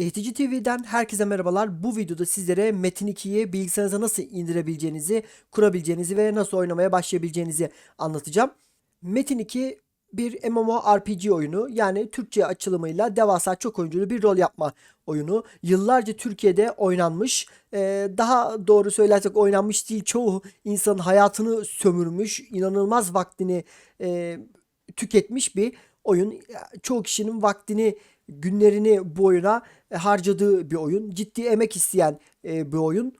Eğitici TV'den herkese merhabalar. Bu videoda sizlere Metin 2'yi bilgisayarınıza nasıl indirebileceğinizi, kurabileceğinizi ve nasıl oynamaya başlayabileceğinizi anlatacağım. Metin 2 bir MMORPG oyunu yani Türkçe açılımıyla devasa çok oyunculu bir rol yapma oyunu. Yıllarca Türkiye'de oynanmış. Ee, daha doğru söylersek oynanmış değil. Çoğu insanın hayatını sömürmüş, inanılmaz vaktini e, tüketmiş bir oyun. Çoğu kişinin vaktini, günlerini bu oyuna e, harcadığı bir oyun. Ciddi emek isteyen e, bir oyun.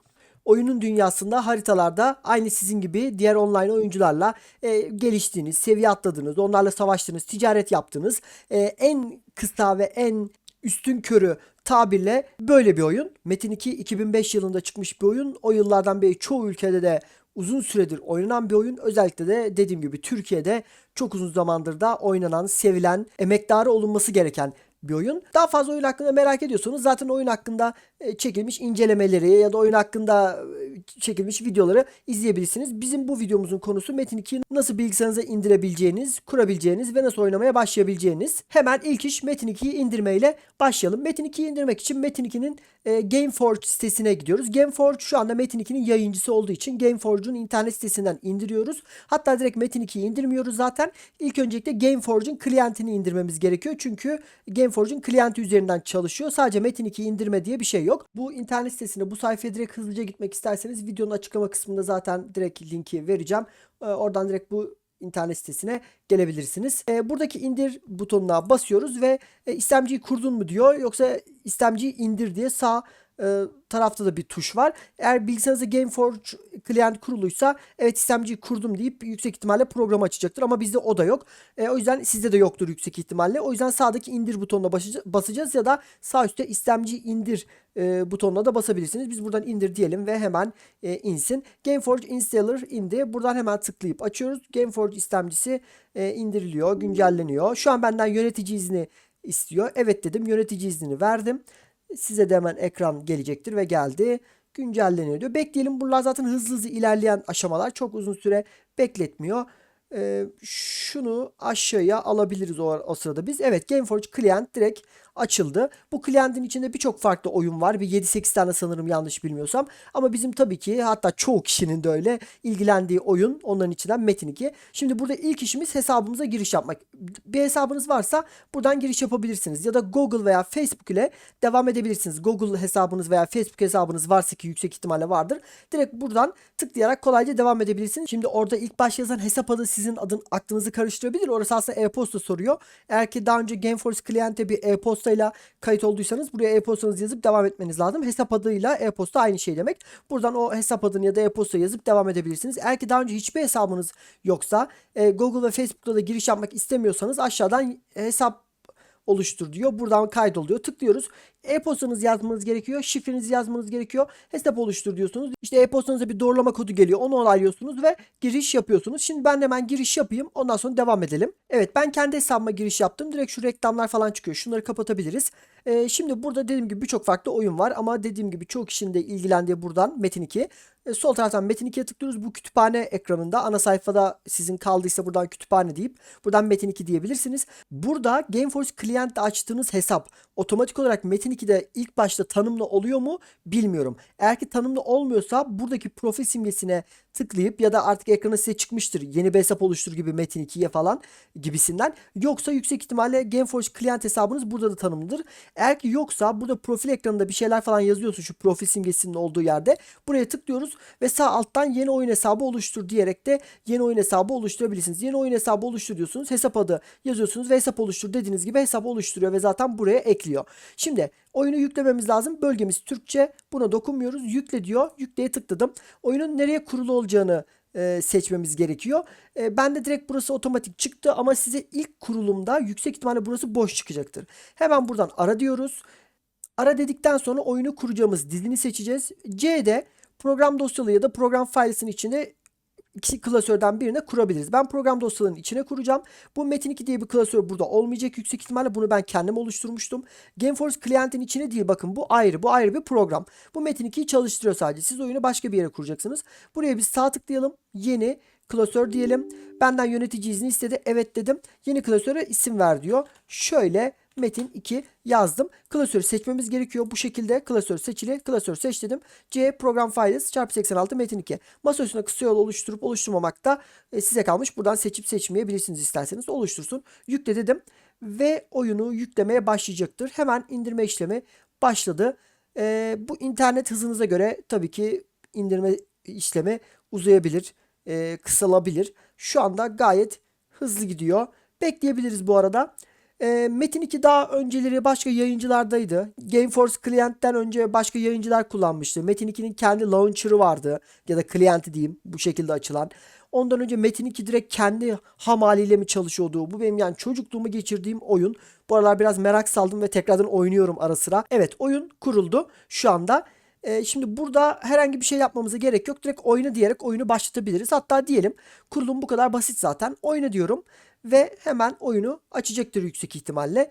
Oyunun dünyasında haritalarda aynı sizin gibi diğer online oyuncularla e, geliştiğiniz, seviye atladığınız, onlarla savaştığınız, ticaret yaptığınız e, en kısa ve en üstün körü tabirle böyle bir oyun. Metin 2 2005 yılında çıkmış bir oyun. O yıllardan beri çoğu ülkede de uzun süredir oynanan bir oyun. Özellikle de dediğim gibi Türkiye'de çok uzun zamandır da oynanan, sevilen, emektarı olunması gereken bir oyun. Daha fazla oyun hakkında merak ediyorsanız zaten oyun hakkında e, çekilmiş incelemeleri ya da oyun hakkında e, çekilmiş videoları izleyebilirsiniz. Bizim bu videomuzun konusu Metin 2'yi nasıl bilgisayarınıza indirebileceğiniz, kurabileceğiniz ve nasıl oynamaya başlayabileceğiniz. Hemen ilk iş Metin 2'yi indirmeyle başlayalım. Metin 2'yi indirmek için Metin 2'nin e, Gameforge sitesine gidiyoruz. Gameforge şu anda Metin 2'nin yayıncısı olduğu için Gameforge'un internet sitesinden indiriyoruz. Hatta direkt Metin 2'yi indirmiyoruz zaten. İlk öncelikle Gameforge'un klientini indirmemiz gerekiyor. Çünkü Gameforge'un klienti üzerinden çalışıyor. Sadece Metin 2'yi indirme diye bir şey yok. Bu internet sitesine bu sayfaya direkt hızlıca gitmek isterseniz videonun açıklama kısmında zaten direkt linki vereceğim. Ee, oradan direkt bu internet sitesine gelebilirsiniz. E, buradaki indir butonuna basıyoruz ve e, istemciyi kurdun mu diyor yoksa istemciyi indir diye sağ e, tarafta da bir tuş var. Eğer bilgisayarınızda Gameforge client kuruluysa evet istemciyi kurdum deyip yüksek ihtimalle programı açacaktır ama bizde o da yok. E, o yüzden sizde de yoktur yüksek ihtimalle. O yüzden sağdaki indir butonuna basacağız ya da sağ üstte istemci indir e, butonuna da basabilirsiniz. Biz buradan indir diyelim ve hemen e, insin. Gameforge installer indi. Buradan hemen tıklayıp açıyoruz. Gameforge istemcisi e, indiriliyor, güncelleniyor. Şu an benden yönetici izni istiyor. Evet dedim. Yönetici iznini verdim. Size de hemen ekran gelecektir ve geldi. Güncelleniyor diyor. Bekleyelim. Bunlar zaten hızlı hızlı ilerleyen aşamalar. Çok uzun süre bekletmiyor. Ee, şunu aşağıya alabiliriz o, o sırada biz. Evet Gameforge Client direkt açıldı. Bu klientin içinde birçok farklı oyun var. Bir 7-8 tane sanırım yanlış bilmiyorsam. Ama bizim tabii ki hatta çoğu kişinin de öyle ilgilendiği oyun onların içinden Metin 2. Şimdi burada ilk işimiz hesabımıza giriş yapmak. Bir hesabınız varsa buradan giriş yapabilirsiniz. Ya da Google veya Facebook ile devam edebilirsiniz. Google hesabınız veya Facebook hesabınız varsa ki yüksek ihtimalle vardır. Direkt buradan tıklayarak kolayca devam edebilirsiniz. Şimdi orada ilk başta yazan hesap adı sizin adın aklınızı karıştırabilir. Orası aslında e-posta soruyor. Eğer ki daha önce Gameforce Client'e bir e-posta e-postayla kayıt olduysanız buraya e-postanızı yazıp devam etmeniz lazım. Hesap adıyla e-posta aynı şey demek. Buradan o hesap adını ya da e-posta yazıp devam edebilirsiniz. Eğer ki daha önce hiçbir hesabınız yoksa e, Google ve Facebook'ta da giriş yapmak istemiyorsanız aşağıdan hesap oluştur diyor. Buradan kaydoluyor. Tıklıyoruz. E-postanızı yazmanız gerekiyor. Şifrenizi yazmanız gerekiyor. Hesap oluştur diyorsunuz. İşte e-postanıza bir doğrulama kodu geliyor. Onu onaylıyorsunuz ve giriş yapıyorsunuz. Şimdi ben hemen giriş yapayım. Ondan sonra devam edelim. Evet ben kendi hesabıma giriş yaptım. Direkt şu reklamlar falan çıkıyor. Şunları kapatabiliriz. Ee, şimdi burada dediğim gibi birçok farklı oyun var. Ama dediğim gibi çok kişinin de ilgilendiği buradan Metin 2. Ee, sol taraftan Metin 2'ye tıklıyoruz. Bu kütüphane ekranında ana sayfada sizin kaldıysa buradan kütüphane deyip buradan Metin 2 diyebilirsiniz. Burada Gameforce Client'te açtığınız hesap otomatik olarak Metin 2'de ilk başta tanımlı oluyor mu bilmiyorum. Eğer ki tanımlı olmuyorsa buradaki profil simgesine tıklayıp ya da artık ekrana size çıkmıştır yeni bir hesap oluştur gibi Metin 2'ye falan gibisinden. Yoksa yüksek ihtimalle Gameforge Client hesabınız burada da tanımlıdır. Eğer ki yoksa burada profil ekranında bir şeyler falan yazıyorsa şu profil simgesinin olduğu yerde buraya tıklıyoruz ve sağ alttan yeni oyun hesabı oluştur diyerek de yeni oyun hesabı oluşturabilirsiniz. Yeni oyun hesabı oluştur diyorsunuz. Hesap adı yazıyorsunuz ve hesap oluştur dediğiniz gibi hesap oluşturuyor ve zaten buraya ekliyor. Şimdi oyunu yüklememiz lazım. Bölgemiz Türkçe. Buna dokunmuyoruz. Yükle diyor. Yükleye tıkladım. Oyunun nereye kurulu olacağını e, seçmemiz gerekiyor. E, ben de direkt burası otomatik çıktı ama size ilk kurulumda yüksek ihtimalle burası boş çıkacaktır. Hemen buradan ara diyoruz. Ara dedikten sonra oyunu kuracağımız dizini seçeceğiz. C'de program dosyalı ya da program failesinin içine klasörden birine kurabiliriz. Ben program dosyalarının içine kuracağım. Bu Metin 2 diye bir klasör burada olmayacak yüksek ihtimalle. Bunu ben kendim oluşturmuştum. Gameforce Client'in içine değil bakın bu ayrı. Bu ayrı bir program. Bu Metin 2'yi çalıştırıyor sadece. Siz oyunu başka bir yere kuracaksınız. Buraya biz sağ tıklayalım. Yeni klasör diyelim. Benden yönetici izni istedi. Evet dedim. Yeni klasöre isim ver diyor. Şöyle Metin 2 yazdım. Klasörü seçmemiz gerekiyor. Bu şekilde klasör seçili. Klasör seç dedim. C program files çarpı 86 Metin 2. Masa üstüne kısa yol oluşturup oluşturmamak da e, size kalmış. Buradan seçip seçmeyebilirsiniz isterseniz. Oluştursun. Yükle dedim. Ve oyunu yüklemeye başlayacaktır. Hemen indirme işlemi başladı. E, bu internet hızınıza göre tabii ki indirme işlemi uzayabilir, e, kısalabilir. Şu anda gayet hızlı gidiyor. Bekleyebiliriz bu arada. E, Metin 2 daha önceleri başka yayıncılardaydı. GameForce Client'ten önce başka yayıncılar kullanmıştı. Metin 2'nin kendi launcher'ı vardı ya da client'i diyeyim bu şekilde açılan. Ondan önce Metin 2 direkt kendi ham haliyle mi çalışıyordu? Bu benim yani çocukluğumu geçirdiğim oyun. Bu aralar biraz merak saldım ve tekrardan oynuyorum ara sıra. Evet oyun kuruldu şu anda. Ee, şimdi burada herhangi bir şey yapmamıza gerek yok. Direkt oyunu diyerek oyunu başlatabiliriz. Hatta diyelim kurulum bu kadar basit zaten. Oyna diyorum ve hemen oyunu açacaktır yüksek ihtimalle.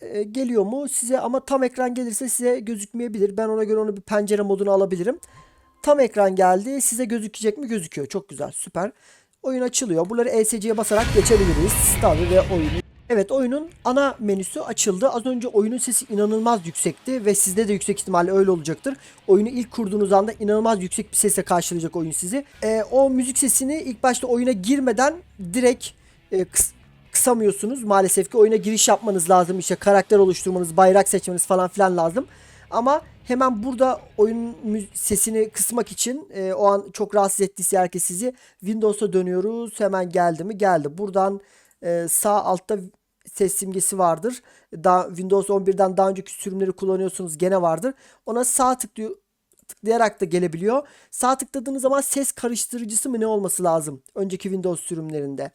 Ee, geliyor mu size ama tam ekran gelirse size gözükmeyebilir. Ben ona göre onu bir pencere moduna alabilirim. Tam ekran geldi. Size gözükecek mi? Gözüküyor. Çok güzel. Süper. Oyun açılıyor. Buraları ESC'ye basarak geçebiliriz. Tabii ve oyunu. Evet oyunun ana menüsü açıldı. Az önce oyunun sesi inanılmaz yüksekti ve sizde de yüksek ihtimalle öyle olacaktır. Oyunu ilk kurduğunuz anda inanılmaz yüksek bir sesle karşılayacak oyun sizi. Ee, o müzik sesini ilk başta oyuna girmeden direkt e, kıs- kısamıyorsunuz. Maalesef ki oyuna giriş yapmanız lazım. İşte karakter oluşturmanız, bayrak seçmeniz falan filan lazım. Ama hemen burada oyun sesini kısmak için e, o an çok rahatsız ettiyse herkes sizi Windows'a dönüyoruz. Hemen geldi mi? Geldi. Buradan e, sağ altta ses simgesi vardır. Daha Windows 11'den daha önceki sürümleri kullanıyorsunuz gene vardır. Ona sağ tıklıyor tıklayarak da gelebiliyor. Sağ tıkladığınız zaman ses karıştırıcısı mı ne olması lazım? Önceki Windows sürümlerinde.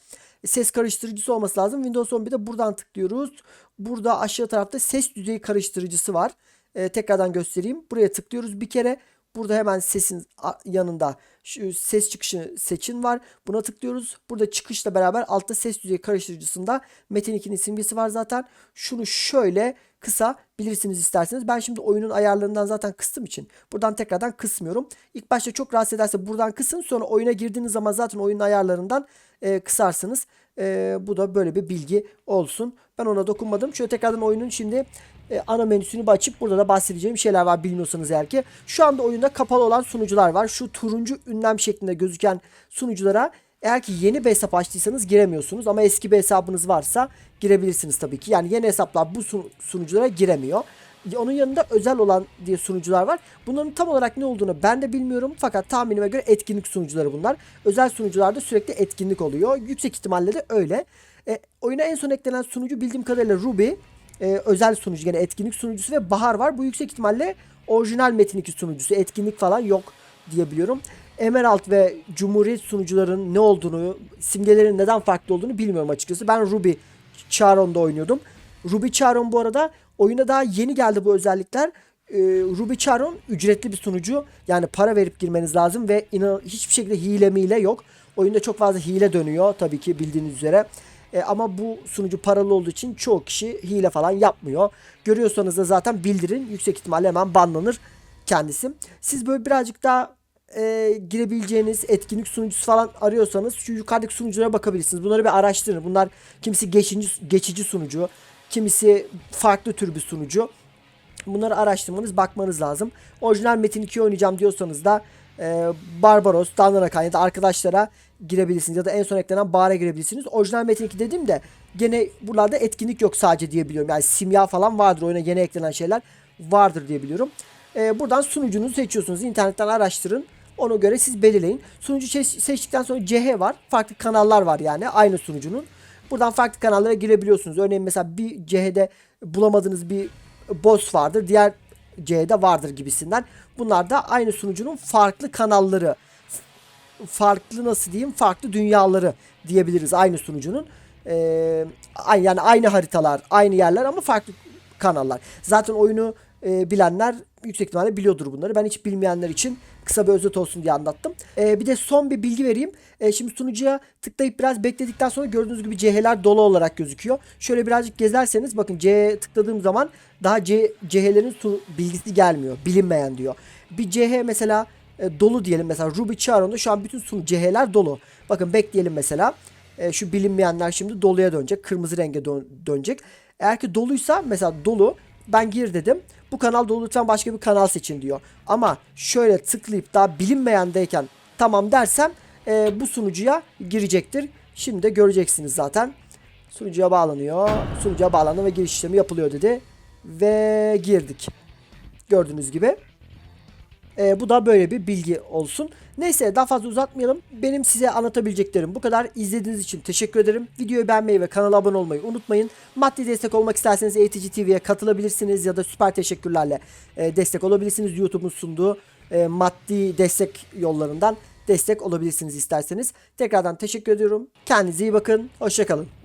Ses karıştırıcısı olması lazım. Windows 11'de buradan tıklıyoruz. Burada aşağı tarafta ses düzeyi karıştırıcısı var. Ee, tekrardan göstereyim. Buraya tıklıyoruz bir kere. Burada hemen sesin yanında şu ses çıkışı seçin var. Buna tıklıyoruz. Burada çıkışla beraber altta ses düzeyi karıştırıcısında Metin 2'nin simgesi var zaten. Şunu şöyle kısa bilirsiniz isterseniz. Ben şimdi oyunun ayarlarından zaten kıstım için buradan tekrardan kısmıyorum. İlk başta çok rahatsız ederse buradan kısın. Sonra oyuna girdiğiniz zaman zaten oyunun ayarlarından e, kısarsınız. E, bu da böyle bir bilgi olsun. Ben ona dokunmadım. Şöyle tekrardan oyunun şimdi e, ana menüsünü açıp burada da bahsedeceğim şeyler var bilmiyorsanız eğer ki. Şu anda oyunda kapalı olan sunucular var. Şu turuncu ünlem şeklinde gözüken sunuculara eğer ki yeni bir hesap açtıysanız giremiyorsunuz ama eski bir hesabınız varsa girebilirsiniz tabii ki. Yani yeni hesaplar bu sun- sunuculara giremiyor. Onun yanında özel olan diye sunucular var. Bunların tam olarak ne olduğunu ben de bilmiyorum. Fakat tahminime göre etkinlik sunucuları bunlar. Özel sunucularda sürekli etkinlik oluyor. Yüksek ihtimalle de öyle. E, oyuna en son eklenen sunucu bildiğim kadarıyla Ruby. E, özel sunucu yani etkinlik sunucusu ve Bahar var. Bu yüksek ihtimalle orijinal Metin 2 sunucusu. Etkinlik falan yok diye biliyorum. Emerald ve Cumhuriyet sunucuların ne olduğunu, simgelerin neden farklı olduğunu bilmiyorum açıkçası. Ben Ruby Charon'da oynuyordum. Ruby Charon bu arada oyuna daha yeni geldi bu özellikler. Ee, Ruby Charon ücretli bir sunucu. Yani para verip girmeniz lazım ve inan hiçbir şekilde hile mile yok. Oyunda çok fazla hile dönüyor tabii ki bildiğiniz üzere. E, ama bu sunucu paralı olduğu için çoğu kişi hile falan yapmıyor. Görüyorsanız da zaten bildirin. Yüksek ihtimalle hemen banlanır kendisi. Siz böyle birazcık daha e, girebileceğiniz etkinlik sunucusu falan arıyorsanız şu yukarıdaki sunuculara bakabilirsiniz. Bunları bir araştırın. Bunlar kimisi geçici, geçici sunucu, kimisi farklı tür bir sunucu. Bunları araştırmanız, bakmanız lazım. Orijinal Metin 2 oynayacağım diyorsanız da e, Barbaros, Danlanakan ya da arkadaşlara girebilirsiniz. Ya da en son eklenen Bahar'a girebilirsiniz. Orijinal Metin 2 dediğim de gene buralarda etkinlik yok sadece diye biliyorum. Yani simya falan vardır. Oyuna yeni eklenen şeyler vardır diye biliyorum. E, buradan sunucunuzu seçiyorsunuz. İnternetten araştırın. Ona göre siz belirleyin. Sunucu seç- seçtikten sonra CH var. Farklı kanallar var yani aynı sunucunun. Buradan farklı kanallara girebiliyorsunuz. Örneğin mesela bir CH'de bulamadığınız bir boss vardır. Diğer C'de vardır gibisinden. Bunlar da aynı sunucunun farklı kanalları. Farklı nasıl diyeyim? Farklı dünyaları diyebiliriz aynı sunucunun. Ee, yani aynı haritalar, aynı yerler ama farklı kanallar. Zaten oyunu e, bilenler yüksek ihtimalle biliyordur bunları. Ben hiç bilmeyenler için kısa bir özet olsun diye anlattım. Ee, bir de son bir bilgi vereyim. Ee, şimdi sunucuya tıklayıp biraz bekledikten sonra gördüğünüz gibi CH'ler dolu olarak gözüküyor. Şöyle birazcık gezerseniz bakın C'ye tıkladığım zaman daha C, CH'lerin bilgisi gelmiyor. Bilinmeyen diyor. Bir CH mesela e, dolu diyelim mesela Ruby Charon'da şu an bütün sunu CH'ler dolu. Bakın bekleyelim mesela. E, şu bilinmeyenler şimdi doluya dönecek. Kırmızı renge dön- dönecek. Eğer ki doluysa mesela dolu ben gir dedim. Bu kanal dolu lütfen başka bir kanal seçin diyor. Ama şöyle tıklayıp daha bilinmeyendeyken tamam dersem e, bu sunucuya girecektir. Şimdi de göreceksiniz zaten. Sunucuya bağlanıyor. Sunucuya bağlandı ve giriş işlemi yapılıyor dedi. Ve girdik. Gördüğünüz gibi. E, bu da böyle bir bilgi olsun. Neyse daha fazla uzatmayalım. Benim size anlatabileceklerim bu kadar. İzlediğiniz için teşekkür ederim. Videoyu beğenmeyi ve kanala abone olmayı unutmayın. Maddi destek olmak isterseniz ATG TV'ye katılabilirsiniz ya da süper teşekkürlerle e, destek olabilirsiniz. YouTube'un sunduğu e, maddi destek yollarından destek olabilirsiniz isterseniz. Tekrardan teşekkür ediyorum. Kendinize iyi bakın. Hoşçakalın.